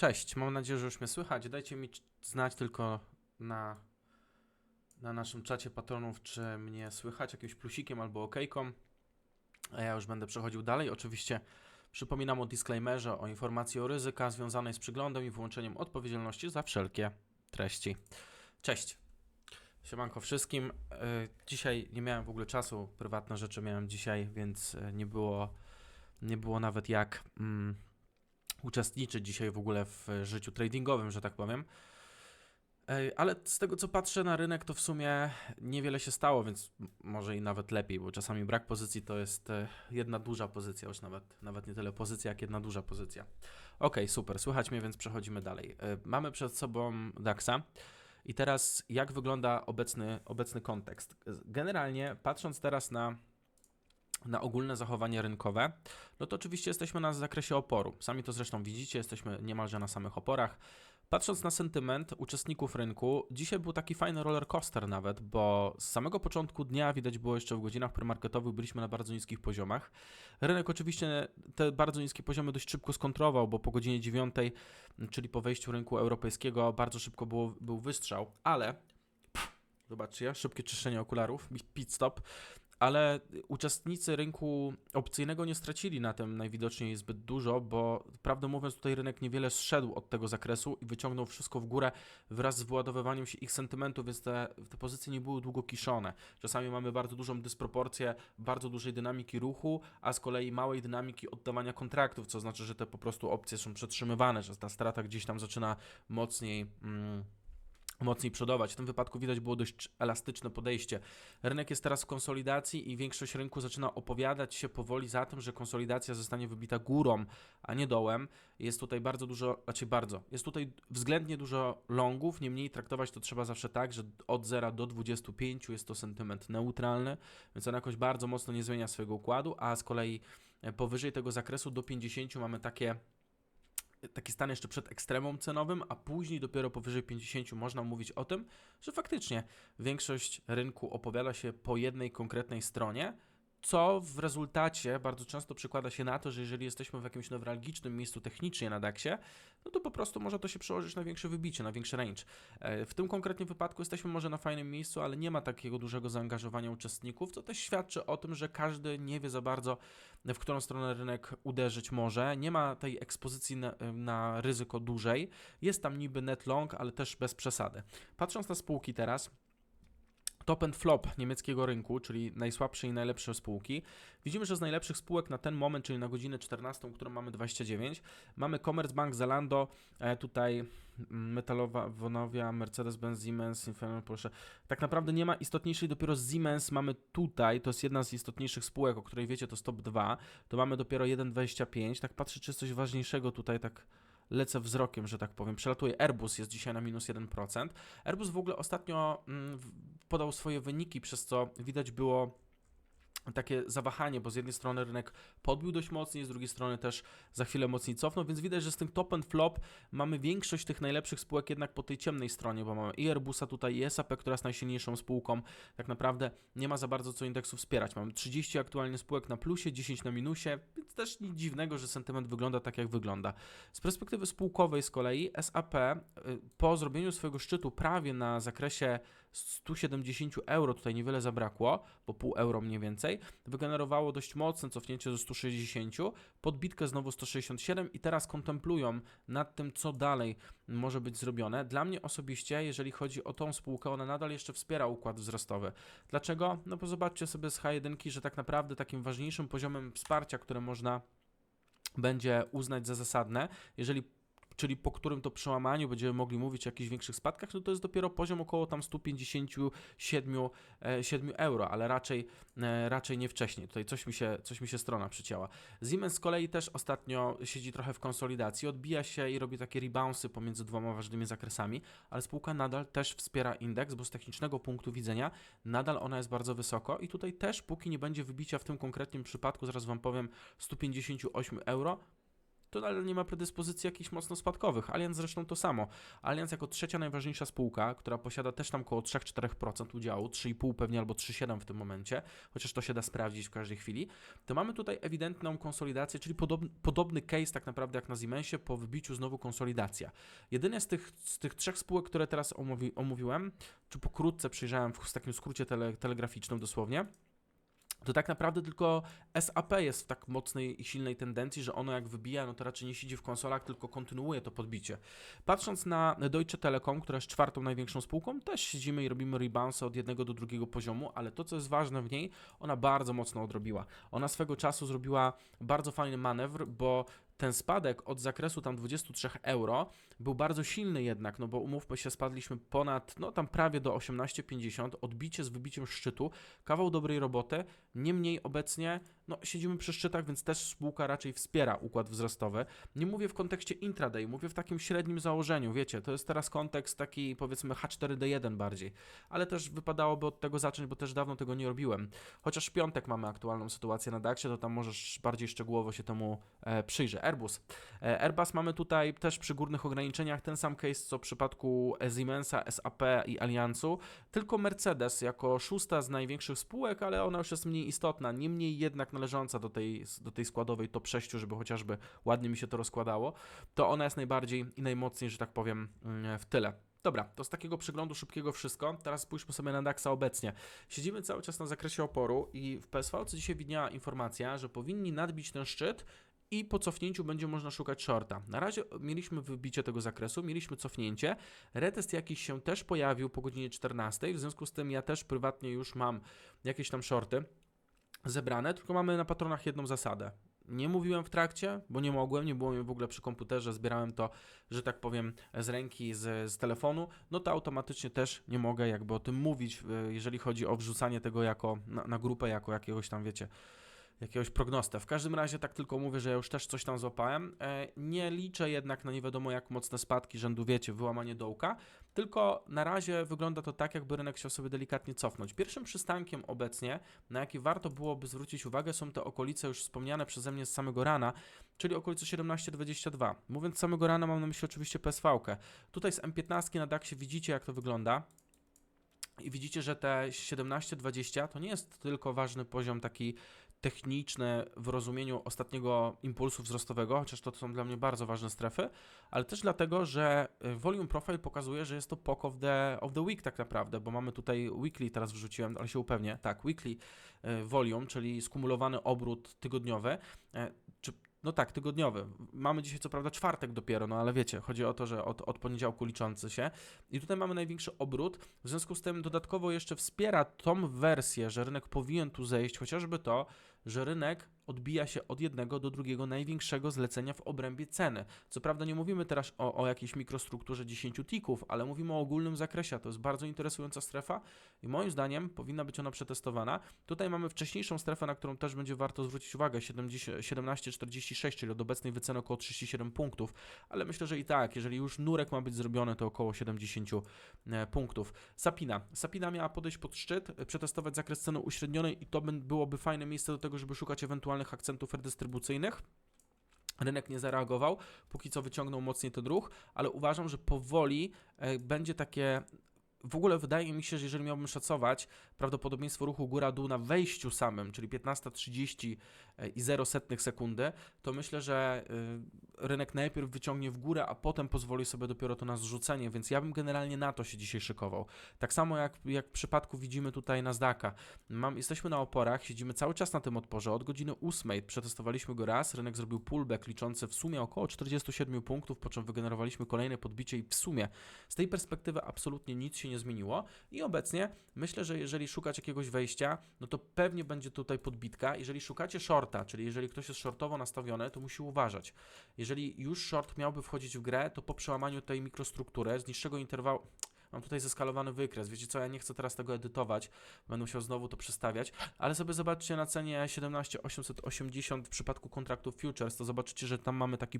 Cześć, mam nadzieję, że już mnie słychać. Dajcie mi znać tylko na, na naszym czacie patronów, czy mnie słychać jakimś plusikiem albo okejką. A ja już będę przechodził dalej. Oczywiście przypominam o disclaimerze, o informacji o ryzyka związanej z przyglądem i wyłączeniem odpowiedzialności za wszelkie treści. Cześć. Siemanko wszystkim. Y, Dzisiaj nie miałem w ogóle czasu, prywatne rzeczy miałem dzisiaj, więc y, nie było, nie było nawet jak mm, uczestniczyć dzisiaj w ogóle w życiu tradingowym, że tak powiem. Ej, Ale z tego co patrzę na rynek, to w sumie niewiele się stało, więc może i nawet lepiej, bo czasami brak pozycji to jest e, jedna duża pozycja, już nawet, nawet nie tyle pozycja, jak jedna duża pozycja. Ok, super, słychać mnie, więc przechodzimy dalej. E, Mamy przed sobą DAXa. I teraz jak wygląda obecny, obecny kontekst? Generalnie patrząc teraz na, na ogólne zachowanie rynkowe, no to oczywiście jesteśmy na zakresie oporu. Sami to zresztą widzicie, jesteśmy niemalże na samych oporach. Patrząc na sentyment uczestników rynku, dzisiaj był taki fajny roller coaster nawet, bo z samego początku dnia widać było jeszcze w godzinach premarketowych byliśmy na bardzo niskich poziomach. Rynek oczywiście te bardzo niskie poziomy dość szybko skontrował, bo po godzinie 9, czyli po wejściu rynku europejskiego, bardzo szybko było, był wystrzał, ale zobaczcie, szybkie czyszczenie okularów, pit stop, ale uczestnicy rynku opcyjnego nie stracili na tym najwidoczniej zbyt dużo, bo prawdę mówiąc tutaj rynek niewiele zszedł od tego zakresu i wyciągnął wszystko w górę wraz z wyładowywaniem się ich sentymentu, więc te, te pozycje nie były długo kiszone. Czasami mamy bardzo dużą dysproporcję bardzo dużej dynamiki ruchu, a z kolei małej dynamiki oddawania kontraktów, co znaczy, że te po prostu opcje są przetrzymywane, że ta strata gdzieś tam zaczyna mocniej... Mm, mocniej przodować. W tym wypadku widać było dość elastyczne podejście. Rynek jest teraz w konsolidacji i większość rynku zaczyna opowiadać się powoli za tym, że konsolidacja zostanie wybita górą, a nie dołem. Jest tutaj bardzo dużo, znaczy bardzo, jest tutaj względnie dużo longów, niemniej traktować to trzeba zawsze tak, że od 0 do 25 jest to sentyment neutralny, więc on jakoś bardzo mocno nie zmienia swojego układu, a z kolei powyżej tego zakresu do 50 mamy takie taki stan jeszcze przed ekstremum cenowym, a później dopiero powyżej 50 można mówić o tym, że faktycznie większość rynku opowiada się po jednej konkretnej stronie, co w rezultacie bardzo często przekłada się na to, że jeżeli jesteśmy w jakimś newralgicznym miejscu technicznie na DAXie, no to po prostu może to się przełożyć na większe wybicie, na większy range. E, W tym konkretnym wypadku jesteśmy może na fajnym miejscu, ale nie ma takiego dużego zaangażowania uczestników, co też świadczy o tym, że każdy nie wie za bardzo, w którą stronę rynek uderzyć może. Nie ma tej ekspozycji na, na ryzyko dłużej. Jest tam niby net long, ale też bez przesady. Patrząc na spółki teraz, top and flop niemieckiego rynku, czyli najsłabsze i najlepsze spółki. Widzimy, że z najlepszych spółek na ten moment, czyli na godzinę 14, którą mamy 29, mamy Commerzbank, Zalando, e, tutaj Metalowa, Wonowia, Mercedes-Benz, Siemens, Inferno, Porsche. Tak naprawdę nie ma istotniejszej, dopiero Siemens mamy tutaj, to jest jedna z istotniejszych spółek, o której wiecie, to jest top 2, to mamy dopiero 1,25, tak patrzę, czy jest coś ważniejszego tutaj, tak lecę wzrokiem, że tak powiem. Przelatuje Airbus, jest dzisiaj na minus 1%. Airbus w ogóle ostatnio mm, podał swoje wyniki, przez co widać było takie zawahanie, bo z jednej strony rynek podbił dość mocniej, z drugiej strony też za chwilę mocniej cofnął, więc widać, że z tym top and flop mamy większość tych najlepszych spółek jednak po tej ciemnej stronie, bo mamy i Airbusa tutaj, i SAP, która jest najsilniejszą spółką. Tak naprawdę nie ma za bardzo co indeksu wspierać. Mamy 30 aktualnie spółek na plusie, 10 na minusie, więc też nic dziwnego, że sentyment wygląda tak, jak wygląda. Z perspektywy spółkowej z kolei SAP y, po zrobieniu swojego szczytu prawie na zakresie 170 euro, tutaj niewiele zabrakło, bo pół euro mniej więcej, wygenerowało dość mocne cofnięcie do 160, podbitkę znowu 167 i teraz kontemplują nad tym, co dalej może być zrobione. Dla mnie osobiście, jeżeli chodzi o tą spółkę, ona nadal jeszcze wspiera układ wzrostowy. Dlaczego? No bo zobaczcie sobie z H1, że tak naprawdę takim ważniejszym poziomem wsparcia, które można będzie uznać za zasadne, jeżeli czyli po którym to przełamaniu będziemy mogli mówić o jakichś większych spadkach, no to jest dopiero poziom około tam 157 e, 7 euro, ale raczej, e, raczej nie wcześniej. Tutaj coś mi, się, coś mi się strona przycięła. Siemens z kolei też ostatnio siedzi trochę w konsolidacji, odbija się i robi takie reboundsy pomiędzy dwoma ważnymi zakresami, ale spółka nadal też wspiera indeks, bo z technicznego punktu widzenia nadal ona jest bardzo wysoko i tutaj też póki nie będzie wybicia w tym konkretnym przypadku, zaraz Wam powiem, 158 euro, to nadal nie ma predyspozycji jakichś mocno spadkowych. Allianz zresztą to samo. Allianz jako trzecia najważniejsza spółka, która posiada też tam około 3-4% udziału, 3,5 pewnie albo 3,7 w tym momencie, chociaż to się da sprawdzić w każdej chwili, to mamy tutaj ewidentną konsolidację, czyli podobny, podobny case tak naprawdę jak na Siemensie po wybiciu znowu konsolidacja. Jedyne z tych, z tych trzech spółek, które teraz omówi, omówiłem, czy pokrótce przyjrzałem w, w takim skrócie tele, telegraficznym dosłownie, to tak naprawdę tylko SAP jest w tak mocnej i silnej tendencji, że ono jak wybija, no to raczej nie siedzi w konsolach, tylko kontynuuje to podbicie. Patrząc na Deutsche Telekom, która jest czwartą największą spółką, też siedzimy i robimy reboundsy od jednego do drugiego poziomu, ale to, co jest ważne w niej, ona bardzo mocno odrobiła. Ona swego czasu zrobiła bardzo fajny manewr, bo ten spadek od zakresu tam 23 euro był bardzo silny jednak, no bo umówmy się, spadliśmy ponad, no tam prawie do 18,50, odbicie z wybiciem szczytu, kawał dobrej roboty, niemniej obecnie, no siedzimy przy szczytach, więc też spółka raczej wspiera układ wzrostowy. Nie mówię w kontekście intraday, mówię w takim średnim założeniu, wiecie, to jest teraz kontekst taki powiedzmy H4D1 bardziej, ale też wypadałoby od tego zacząć, bo też dawno tego nie robiłem. Chociaż w piątek mamy aktualną sytuację na DAXie, to tam możesz bardziej szczegółowo się temu e, przyjrzeć. Airbus. E, Airbus mamy tutaj też przy górnych ograniczeniach ten sam case co w przypadku Siemensa, SAP i Allianzu, tylko Mercedes jako szósta z największych spółek, ale ona już jest mniej istotna, niemniej jednak należąca do tej, do tej składowej top 6, żeby chociażby ładnie mi się to rozkładało, to ona jest najbardziej i najmocniej, że tak powiem, mm, w tyle. Dobra, to z takiego przeglądu szybkiego wszystko. Teraz spójrzmy sobie na DAXa obecnie. Siedzimy cały czas na zakresie oporu i w PSV co dzisiaj widniała informacja, że powinni nadbić ten szczyt i po cofnięciu będzie można szukać shorta. Na razie mieliśmy wybicie tego zakresu, mieliśmy cofnięcie, retest jakiś się też pojawił po godzinie 14, w związku z tym ja też prywatnie już mam jakieś tam shorty zebrane, tylko mamy na patronach jedną zasadę. Nie mówiłem w trakcie, bo nie mogłem, nie było mnie w ogóle przy komputerze, zbierałem to, że tak powiem, z ręki, z, z telefonu, no to automatycznie też nie mogę jakby o tym mówić, jeżeli chodzi o wrzucanie tego jako na, na grupę, jako jakiegoś tam, wiecie, jakiegoś prognostę. W każdym razie tak tylko mówię, że ja już też coś tam złapałem. E, Nie liczę jednak na nie wiadomo jak mocne spadki rzędu, wiecie, wyłamanie dołka, tylko na razie wygląda to tak, jakby rynek chciał sobie delikatnie cofnąć. Pierwszym przystankiem obecnie, na jaki warto byłoby zwrócić uwagę, są te okolice już wspomniane przeze mnie z samego rana, czyli okolice 17,22. Mówiąc samego rana mam na myśli oczywiście PSV-kę. Tutaj z M15 na DAXie widzicie jak to wygląda. I widzicie, że te 17,20 to nie jest tylko ważny poziom taki techniczny w rozumieniu ostatniego impulsu wzrostowego, chociaż to są dla mnie bardzo ważne strefy, ale też dlatego, że y, volume profile pokazuje, że jest to POK of the, of the week tak naprawdę, bo mamy tutaj weekly, teraz wrzuciłem, ale się upewnię, tak, weekly y, volume, czyli skumulowany obrót tygodniowy, e, czy no tak, tygodniowy. Mamy dzisiaj co prawda czwartek dopiero, no ale wiecie, chodzi o to, że od, od poniedziałku liczący się. I tutaj mamy największy obrót. W związku z tym dodatkowo jeszcze wspiera tą wersję, że rynek powinien tu zejść, chociażby to, że rynek odbija się od jednego do drugiego największego zlecenia w obrębie ceny. Co prawda nie mówimy teraz o, o jakiejś mikrostrukturze 10 tików, ale mówimy o ogólnym zakresie. To jest bardzo interesująca strefa i moim zdaniem powinna być ona przetestowana. Tutaj mamy wcześniejszą strefę, na którą też będzie warto zwrócić uwagę, 70 17,46, czyli od obecnej wyceny około 37 punktów, ale myślę, że i tak, jeżeli już nurek ma być zrobiony, to około 70 e, punktów. Sapina. Sapina miała podejść pod szczyt, przetestować zakres ceny uśrednionej i to by- byłoby fajne miejsce do tego, żeby szukać ewentualnych akcentów redystrybucyjnych. Rynek nie zareagował, póki co wyciągnął mocniej ten ruch, ale uważam, że powoli e, będzie takie. W ogóle wydaje mi się, że jeżeli miałbym szacować prawdopodobieństwo ruchu góra-dół na wejściu samym, czyli 15.30 e, i 0,1 sekundy, to myślę, że y, rynek najpierw wyciągnie w górę, a potem pozwoli sobie dopiero to na zrzucenie, więc ja bym generalnie na to się dzisiaj szykował. Tak samo jak, jak w przypadku widzimy tutaj Nasdaqa. Mam, jesteśmy na oporach, siedzimy cały czas na tym odporze. Od godziny 8 przetestowaliśmy go raz, rynek zrobił pullback liczący w sumie około 47 punktów, po czym wygenerowaliśmy kolejne podbicie i w sumie z tej perspektywy absolutnie nic się nie zmieniło i obecnie myślę, że jeżeli szukać jakiegoś wejścia, no to pewnie będzie tutaj podbitka. Jeżeli szukacie shorta, czyli jeżeli ktoś jest shortowo nastawiony, to musi uważać. Jeżeli już short miałby wchodzić w grę, to po przełamaniu tej mikrostruktury z niższego interwału Mam tutaj zeskalowany wykres. Wiecie co, ja nie chcę teraz tego edytować, będę musiał znowu to przestawiać, ale sobie zobaczcie na cenie 17880 w przypadku kontraktu futures, to zobaczycie, że tam mamy taki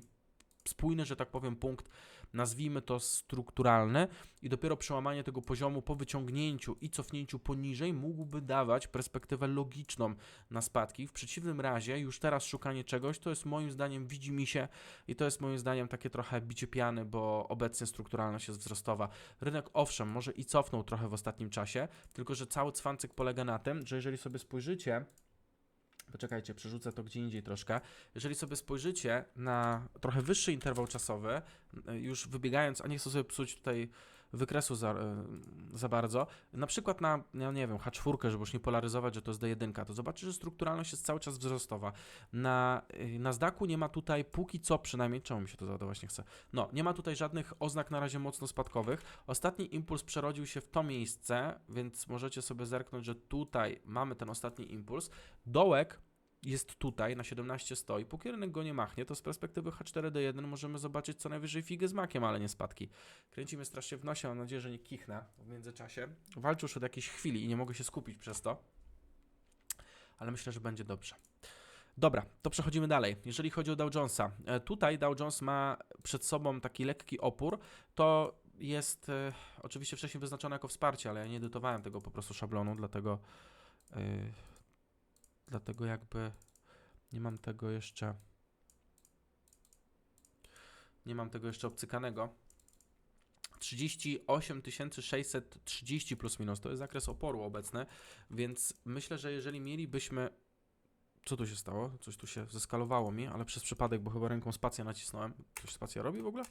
spójny, że tak powiem, punkt, nazwijmy to strukturalny i dopiero przełamanie tego poziomu po wyciągnięciu i cofnięciu poniżej mógłby dawać perspektywę logiczną na spadki. W przeciwnym razie już teraz szukanie czegoś to jest moim zdaniem widzi mi się i to jest moim zdaniem takie trochę bicie piany, bo obecnie strukturalność jest wzrostowa. Rynek owszem, może i cofnął trochę w ostatnim czasie, tylko że cały cwancyk polega na tym, że jeżeli sobie spojrzycie Poczekajcie, przerzucę to gdzie indziej troszkę. Jeżeli sobie spojrzycie na trochę wyższy interwał czasowy, y, już wybiegając, a nie chcę sobie psuć tutaj wykresu za, y, za bardzo, na przykład na, ja nie wiem, H4, żeby już nie polaryzować, że to jest D1, to zobaczycie, że strukturalność jest cały czas wzrostowa. Na, y, na zdaku nie ma tutaj, póki co przynajmniej, czemu mi się to załadować nie chce? No, nie ma tutaj żadnych oznak na razie mocno spadkowych. Ostatni impuls przerodził się w to miejsce, więc możecie sobie zerknąć, że tutaj mamy ten ostatni impuls. Dołek jest tutaj, na 17 stoi. Póki rynek go nie machnie, to z perspektywy H4D1 możemy zobaczyć co najwyżej figę z makiem, ale nie spadki. Kręcimy strasznie w nosie, mam nadzieję, że nie kichnę w międzyczasie. Walczę już od jakiejś chwili i nie mogę się skupić przez to, ale myślę, że będzie dobrze. Dobra, to przechodzimy dalej. Jeżeli chodzi o Dow Jonesa, e, tutaj Dow Jones ma przed sobą taki lekki opór, to jest e, oczywiście wcześniej wyznaczone jako wsparcie, ale ja nie edytowałem tego po prostu szablonu, dlatego e, dlatego jakby nie mam tego jeszcze nie mam tego jeszcze obcykanego. 38 630 plus minus to jest zakres oporu obecny, więc myślę, że jeżeli mielibyśmy co tu się stało? Coś tu się zeskalowało mi, ale przez przypadek, bo chyba ręką spacja nacisnąłem. Coś spacja robi w ogóle?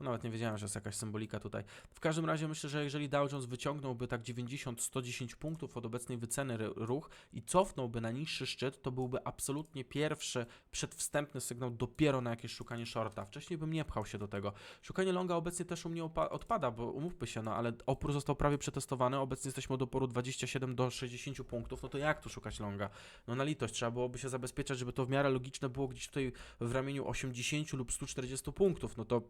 No nawet nie wiedziałem, że jest jakaś symbolika tutaj. W każdym razie myślę, że jeżeli Dow Jones wyciągnąłby tak 90-110 punktów od obecnej wyceny ruch i cofnąłby na niższy szczyt, to byłby absolutnie pierwszy przedwstępny sygnał dopiero na jakieś szukanie shorta. Wcześniej bym nie pchał się do tego. Szukanie longa obecnie też u mnie odpada, bo umówmy się, no ale opór został prawie przetestowany. Obecnie jesteśmy od oporu 27 do 60 punktów. No to jak tu szukać longa? No na litość trzeba byłoby się zabezpieczać, żeby to w miarę logiczne było gdzieś tutaj w ramieniu 80 lub 140 punktów. No to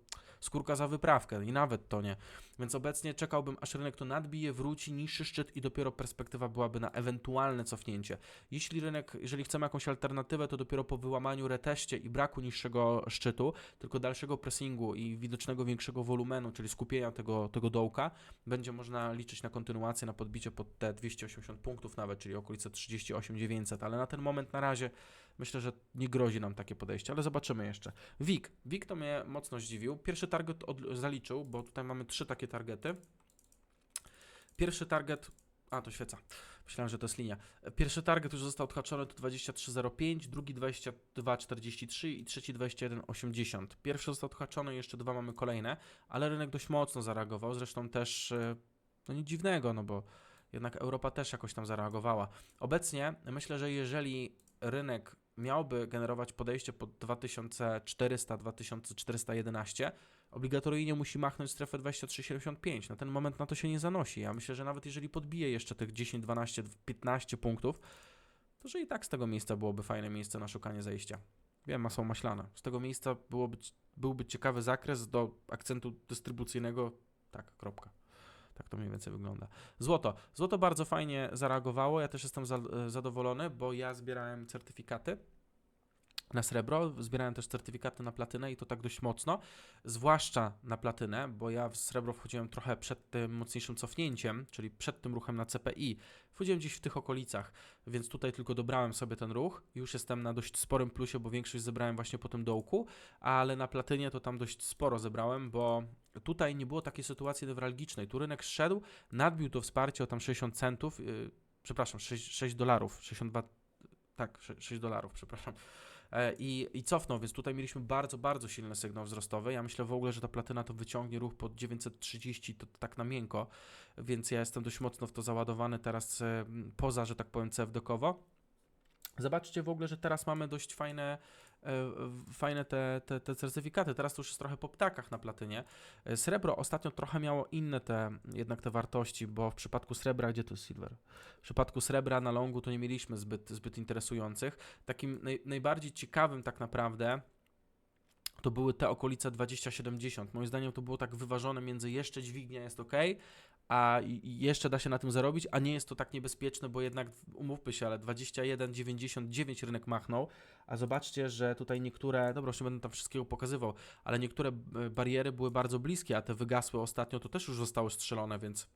skórka za wyprawkę i nawet to nie. Więc obecnie czekałbym, aż rynek to nadbije, wróci, niższy szczyt i dopiero perspektywa byłaby na ewentualne cofnięcie. Jeśli rynek, jeżeli chcemy jakąś alternatywę, to dopiero po wyłamaniu reteście i braku niższego szczytu, tylko dalszego pressingu i widocznego większego wolumenu, czyli skupienia tego, tego dołka, będzie można liczyć na kontynuację, na podbicie pod te 280 punktów nawet, czyli okolice 38 900, ale na ten moment na razie Myślę, że nie grozi nam takie podejście, ale zobaczymy jeszcze. WIG. WIG to mnie mocno zdziwił. Pierwszy target od, zaliczył, bo tutaj mamy trzy takie targety. Pierwszy target. A, to świeca. Myślałem, że to jest linia. Pierwszy target już został odhaczony to 23.05, drugi 22.43 i trzeci 21.80. Pierwszy został odhaczony, jeszcze dwa mamy kolejne, ale rynek dość mocno zareagował. Zresztą też, e, no nic dziwnego, no bo jednak Europa też jakoś tam zareagowała. Obecnie myślę, że jeżeli rynek miałby generować podejście pod 2400-2411, obligatoryjnie musi machnąć strefę 23,75. Na ten moment na to się nie zanosi. Ja myślę, że nawet jeżeli podbije jeszcze tych 10, 12, 15 punktów, to że i tak z tego miejsca byłoby fajne miejsce na szukanie zejścia. Wiem, masą maślane. Z tego miejsca byłoby, byłby ciekawy zakres do akcentu dystrybucyjnego. Tak, kropka. Tak to mniej więcej wygląda. Złoto. Złoto bardzo fajnie zareagowało. Ja też jestem za, e, zadowolony, bo ja zbierałem certyfikaty na srebro, zbierałem też certyfikaty na platynę i to tak dość mocno, zwłaszcza na platynę, bo ja w srebro wchodziłem trochę przed tym mocniejszym cofnięciem, czyli przed tym ruchem na CPI. Wchodziłem gdzieś w tych okolicach, więc tutaj tylko dobrałem sobie ten ruch. Już jestem na dość sporym plusie, bo większość zebrałem właśnie po tym dołku, ale na platynie to tam dość sporo zebrałem, bo tutaj nie było takiej sytuacji newralgicznej. Tu rynek szedł, nadbił to wsparcie o tam 60 centów, yy, przepraszam, 6, 6 dolarów, 62, tak, 6, 6 dolarów, przepraszam. E, i, i cofnął, więc tutaj mieliśmy bardzo, bardzo silny sygnał wzrostowy. Ja myślę w ogóle, że ta platyna to wyciągnie ruch pod 930, to, tak na miękko, więc ja jestem dość mocno w to załadowany teraz e, poza, że tak powiem, CFD-kowo. Zobaczcie w ogóle, że teraz mamy dość fajne fajne te, te, te certyfikaty. Teraz to już jest trochę po ptakach na platynie. E, srebro ostatnio trochę miało inne te, jednak te wartości, bo w przypadku srebra, gdzie to jest silver? W przypadku srebra na longu to nie mieliśmy zbyt, zbyt interesujących. Takim naj, najbardziej ciekawym tak naprawdę to były te okolice 2070. Moim zdaniem to było tak wyważone między jeszcze dźwignia jest ok, a jeszcze da się na tym zarobić, a nie jest to tak niebezpieczne, bo jednak umówmy się, ale 21,99 rynek machnął, a zobaczcie, że tutaj niektóre, dobra, już nie będę tam wszystkiego pokazywał, ale niektóre e, bariery były bardzo bliskie, a te wygasły ostatnio, to też już zostały strzelone, więc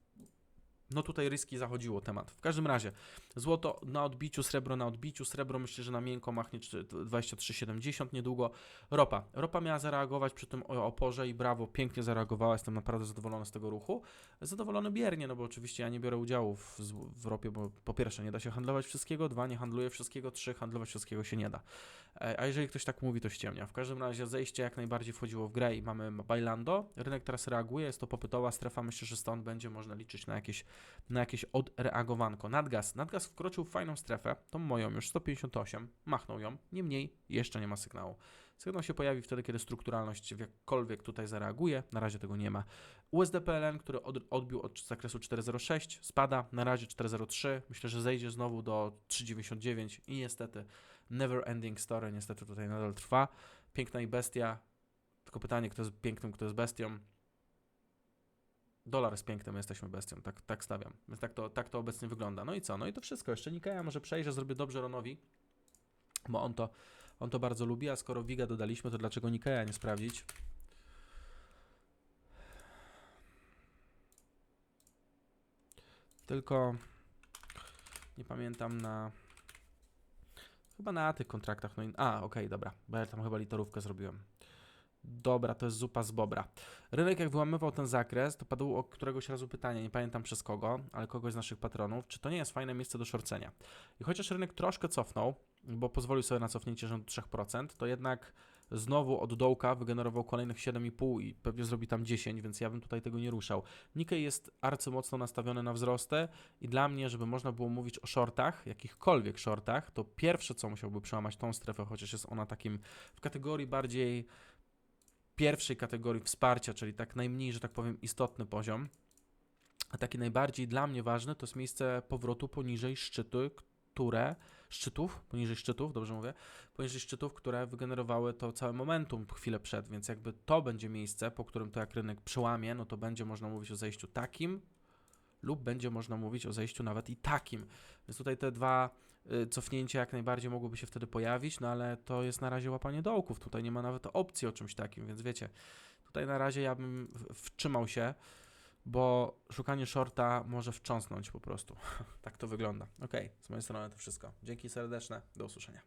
no tutaj ryski zachodziło temat. W każdym razie, złoto na odbiciu, srebro na odbiciu, srebro myślę, że na miękko machnie czy- 23,70 niedługo. Ropa. Ropa miała zareagować przy tym oporze i brawo, pięknie zareagowała, jestem naprawdę zadowolony z tego ruchu. Zadowolony biernie, no bo oczywiście ja nie biorę udziału w, w ropie, bo po pierwsze nie da się handlować wszystkiego, dwa nie handluję wszystkiego, trzy handlować wszystkiego się nie da. E, A jeżeli ktoś tak mówi, to ściemnia. W każdym razie zejście jak najbardziej wchodziło w grę i mamy bailando. Rynek teraz reaguje, jest to popytowa strefa, myślę, że stąd będzie można liczyć na jakieś, na jakieś odreagowanko. Nadgaz. Nadgaz wkroczył w fajną strefę, tą moją już 158, machnął ją, niemniej jeszcze nie ma sygnału. Sygnał się pojawi wtedy, kiedy strukturalność w jakkolwiek tutaj zareaguje. Na razie tego nie ma. USDPLN, który od, odbił od zakresu 4.06, spada na razie 4.03. Myślę, że zejdzie znowu do 3.99 i niestety never ending story niestety tutaj nadal trwa. Piękna i bestia. Tylko pytanie, kto jest pięknym, kto jest bestią. Dolar jest pięknym, my jesteśmy bestią, tak, tak stawiam. Więc tak to, tak to obecnie wygląda. No i co? No i to wszystko. Jeszcze Nikeja może przejrzę, zrobię dobrze Ronowi, bo on to, on to bardzo lubi, a skoro Wiga dodaliśmy, to dlaczego Nikeja nie sprawdzić? Tylko nie pamiętam na. Chyba na tych kontraktach. No i, a, okej, dobra. Bo ja tam chyba litorówkę zrobiłem. Dobra, to jest zupa z bobra. Rynek jak wyłamywał ten zakres, to padło któregoś razu pytanie, nie pamiętam przez kogo, ale kogoś z naszych patronów, czy to nie jest fajne miejsce do szorcenia. I chociaż rynek troszkę cofnął, bo pozwolił sobie na cofnięcie rzędu 3%, to jednak znowu od dołka wygenerował kolejnych 7,5 i pewnie zrobi tam 10, więc ja bym tutaj tego nie ruszał. Nikkei jest arcymocno nastawiony na wzrosty i dla mnie, żeby można było mówić o shortach, jakichkolwiek shortach, to pierwsze co musiałby przełamać tą strefę, chociaż jest ona takim w kategorii bardziej pierwszej kategorii wsparcia, czyli tak najmniej, że tak powiem, istotny poziom. A taki najbardziej dla mnie ważny to jest miejsce powrotu poniżej szczytu, które szczytów, poniżej szczytów, dobrze mówię, poniżej szczytów, które wygenerowały to całe momentum chwilę przed, więc jakby to będzie miejsce, po którym to jak rynek przełamie, no to będzie można mówić o zejściu takim lub będzie można mówić o zejściu nawet i takim. Więc tutaj te dwa y, cofnięcia jak najbardziej mogłyby się wtedy pojawić, no ale to jest na razie łapanie dołków, tutaj nie ma nawet opcji o czymś takim, więc wiecie, tutaj na razie ja bym w- wtrzymał się, bo szukanie shorta może wstrząsnąć po prostu. tak to wygląda. Ok, z mojej strony to wszystko. Dzięki serdeczne, do usłyszenia.